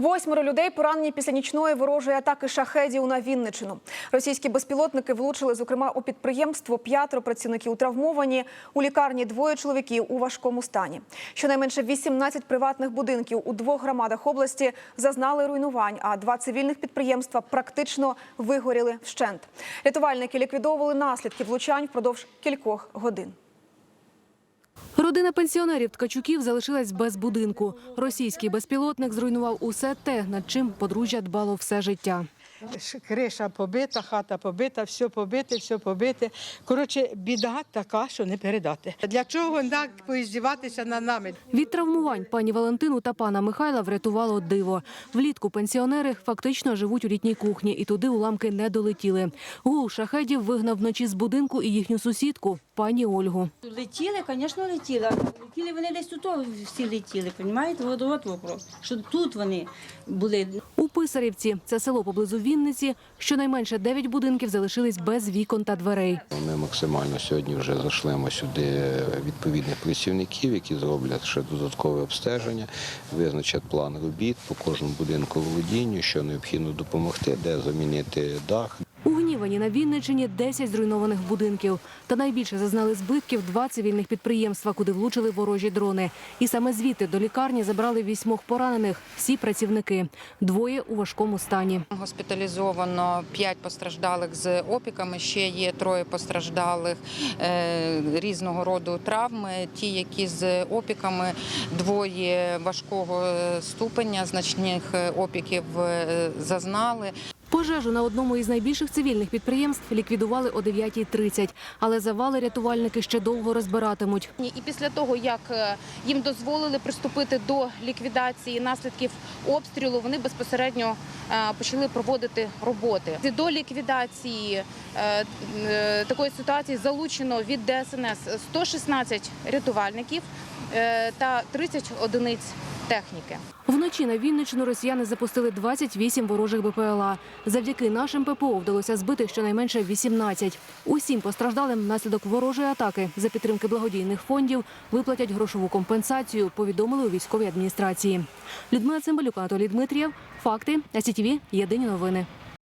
Восьмеро людей поранені після нічної ворожої атаки шахедів на Вінничину. Російські безпілотники влучили, зокрема, у підприємство. П'ятеро працівників травмовані. У лікарні двоє чоловіків у важкому стані. Щонайменше 18 приватних будинків у двох громадах області зазнали руйнувань, а два цивільних підприємства практично вигоріли вщент. Рятувальники ліквідовували наслідки влучань впродовж кількох годин. Родина пенсіонерів Ткачуків залишилась без будинку. Російський безпілотник зруйнував усе те, над чим подружжя дбало все життя. Криша побита, хата побита, все побите, все побите. Коротше, біда така, що не передати. Для чого так поіздіватися над нами? Від травмувань пані Валентину та пана Михайла врятувало диво. Влітку пенсіонери фактично живуть у літній кухні, і туди уламки не долетіли. Гул шахедів вигнав вночі з будинку і їхню сусідку, пані Ольгу. Летіли, звісно, летіли. Летіли вони десь тут всі летіли, розумієте? От, от вопрос. Що тут вони були. У Писарівці, це село поблизу Вінниці, щонайменше дев'ять будинків залишились без вікон та дверей. Ми максимально сьогодні вже зашлемо сюди відповідних працівників, які зроблять ще додаткове обстеження, визначать план робіт по кожному будинку володінню, що необхідно допомогти, де замінити дах, У на Вінниччині 10 зруйнованих будинків. Та найбільше зазнали збитків два цивільних підприємства, куди влучили ворожі дрони. І саме звідти до лікарні забрали вісьмох поранених. Всі працівники. Двоє у важкому стані. Госпіталізовано 5 постраждалих з опіками. Ще є троє постраждалих е, різного роду травми. Ті, які з опіками, двоє важкого ступеня, значних е, опіків е, зазнали. Пожежу на одному із найбільших цивільних підприємств ліквідували о 9.30. Але завали рятувальники ще довго розбиратимуть. І після того, як е, їм дозволили приступити до ліквідації наслідків обстрілу, вони безпосередньо е, почали проводити роботи. До ліквідації е, такої ситуації залучено від ДСНС 116 рятувальників та 30 одиниць техніки. Вночі на Вінничну росіяни запустили 28 ворожих БПЛА. Завдяки нашим ППО вдалося збити щонайменше 18. Усім постраждалим внаслідок ворожої атаки за підтримки благодійних фондів виплатять грошову компенсацію, повідомили у військовій адміністрації. Людмила Цимбалюк, Анатолій Дмитрієв. Факти. СІТВ. Єдині новини.